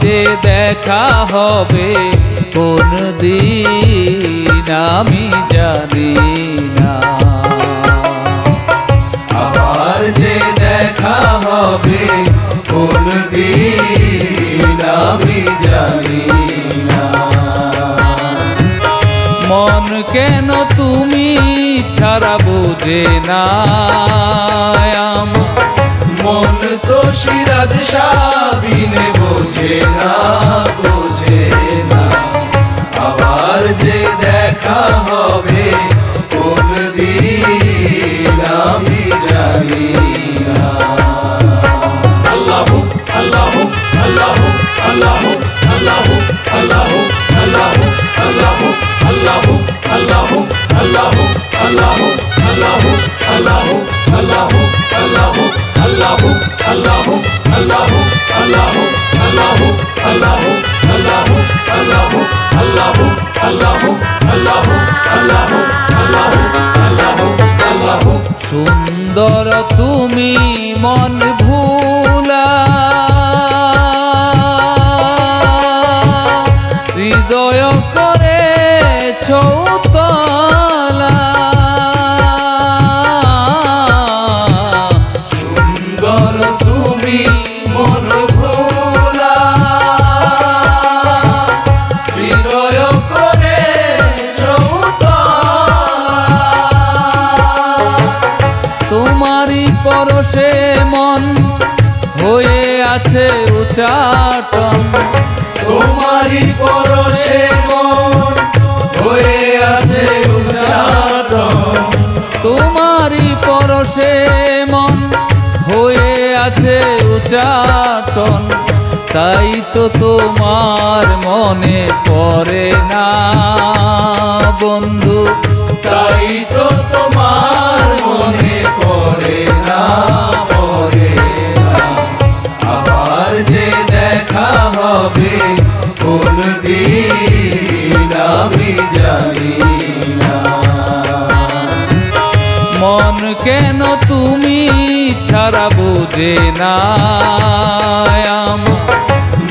যে দেখা হবে কোন দিন আমি জানি না। আবার যে দেখা হবে কোন দিন আমি জানি না। মন কেন তুমি ছাড়া বুঝে না আমার? মন তো সিরাজ সাবিনে না পরশে মন হয়ে আছে উচাটন। তোমারই পরশে মন হয়ে আছে উচ্চাটন তোমারই পরশে মন হয়ে আছে উচাটন। তাই তো তোমার মনে পড়ে না বন্ধু। তাই তো দিন আমি জানি না। মন কেন তুমি ছাড়া বুঝে না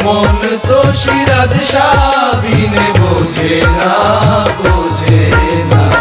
মন তো সিরাজ সাবিনে বোঝে না বোঝে না।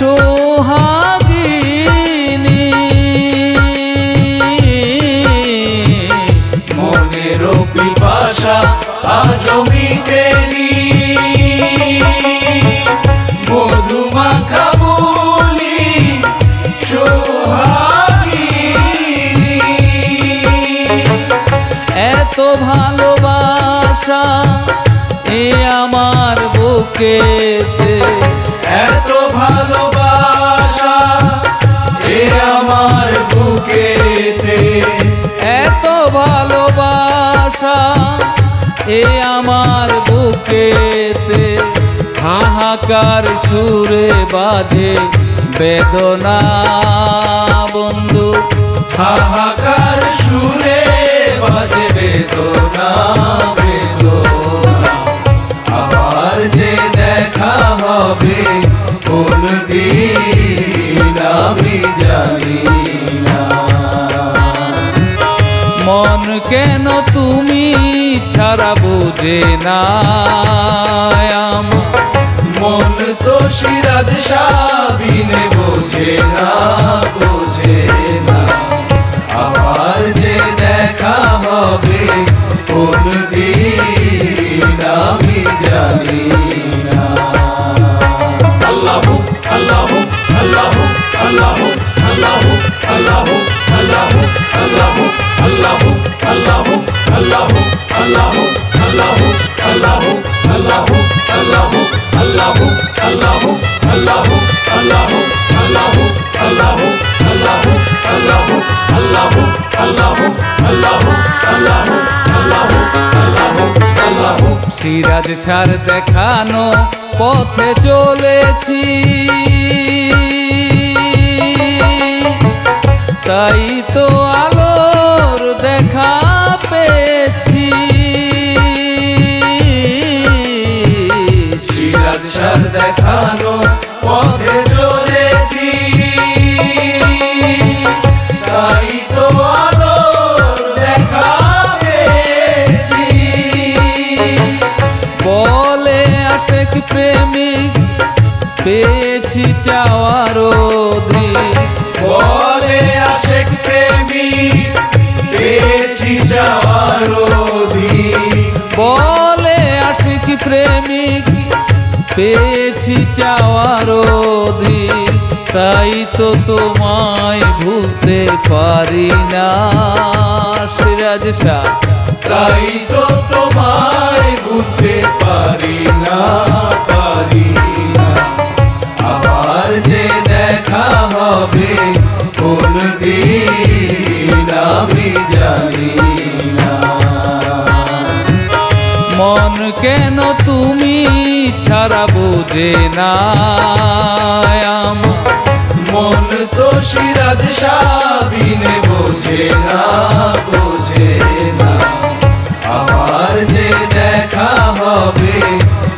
সোহাগিনী। মনের পিপাসা আজ মিটেনি। মধুমাখা বলি সোহাগিনী। এত ভালোবাসা এ আমার বুকেতে। ভালোবাসা এ আমার বুকেতে হাহাকার সুরে বাজে বেদনা, বন্ধু। হাহাকার সুরে বাজে বেদনা বেদনা। আবার যে দেখা হবে কোন দিন আমি জানি মন কেন তুমি ছাড়া বুঝে না? মন তো সিরাজ সাবিনে বোঝে না বোঝে না। আবার যে দেখা হবে কোন দিন আমি জানি না। আল্লাহু আল্লাহু আল্লাহু আল্লাহু আল্লাহু আল্লাহু আল্লাহু আল্লাহ আল্লাহ আল্লাহ আল্লাহ আল্লাহ আল্লাহ আল্লাহ আল্লাহ আল্লাহ আল্লাহ আল্লাহ আল্লাহ আল্লাহ আল্লাহ আল্লাহ আল্লাহ আল্লাহ আল্লাহ আল্লাহ আল্লাহ সিরাজ সার দেখানো পথে চলেছি তাই দেখানো পথে চলেছি। তাই তো আলোর দেখা পেয়েছি। বলে আশেক প্রেমিক পেয়েছি চাওয়ার অধিক। বলে আশেক প্রেমী পেয়েছি যাওয়ার অধিক। বলে আশিক প্রেমিক পেয়েছি চাওয়ার দিন তাই তো তোমায় ভুলতে পারি না, সিরাজ শাহ। তাই তো তোমায় ভুলতে পারি না। বুঝে না মন তো সিরাজ সাবিনে বোঝে না বোঝে না আবার যে দেখা হবে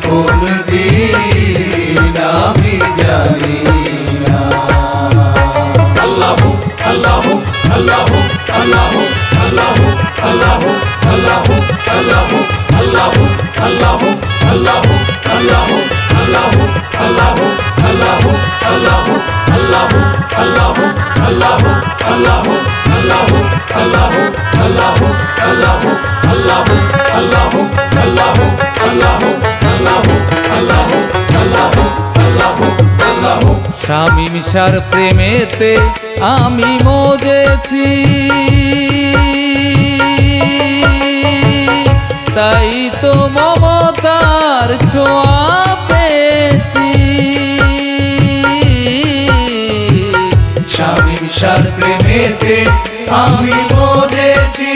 কোন দিন আমি জানি না আল্লাহ আল্লাহ আল্লাহ আল্লাহ আল্লাহ আল্লাহ আল্লাহ আল্লাহ আল্লাহ আল্লাহ আল্লাহ আল্লাহ স্বামী মিশার প্রেমেতে আমি মজেছি তাই তো মমতার ছোঁয়া পেয়েছি স্বামী সার প্রেমেতে আমি মরেছি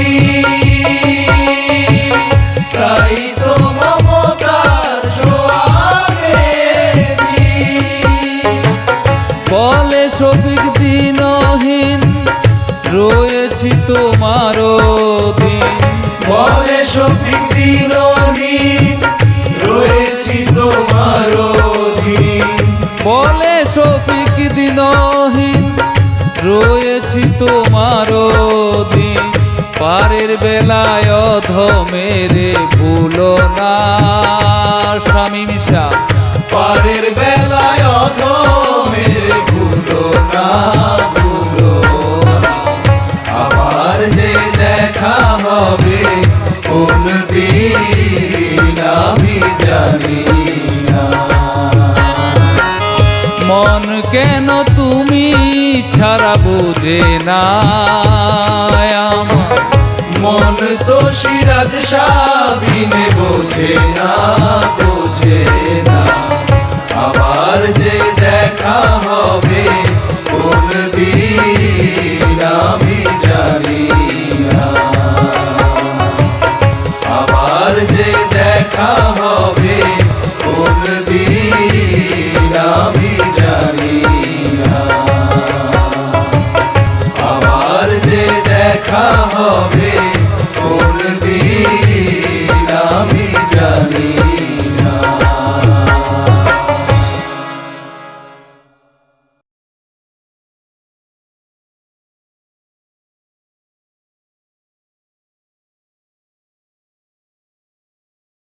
তাই তো মমতার ছোঁয়া পেয়েছি। বলে শফিক দিনহীন রয়েছি তোমার দিন বলে শফিক দিনহীন রয়েছি তোমার দিন বলে দিনহীন রয়েছি তোমার দিন পারের বেলায় মেরে ভুলো না। স্বামী মিশা, পারের বেলায় অধমের ভুলো না যে দেখা হবে জানি মন কেন তুমি ছাড়া বুঝে না মন তো সিরাজ সাবিনে বোঝে না বোঝে না। আবার যে দেখা হবে কোন দিন আমি জানি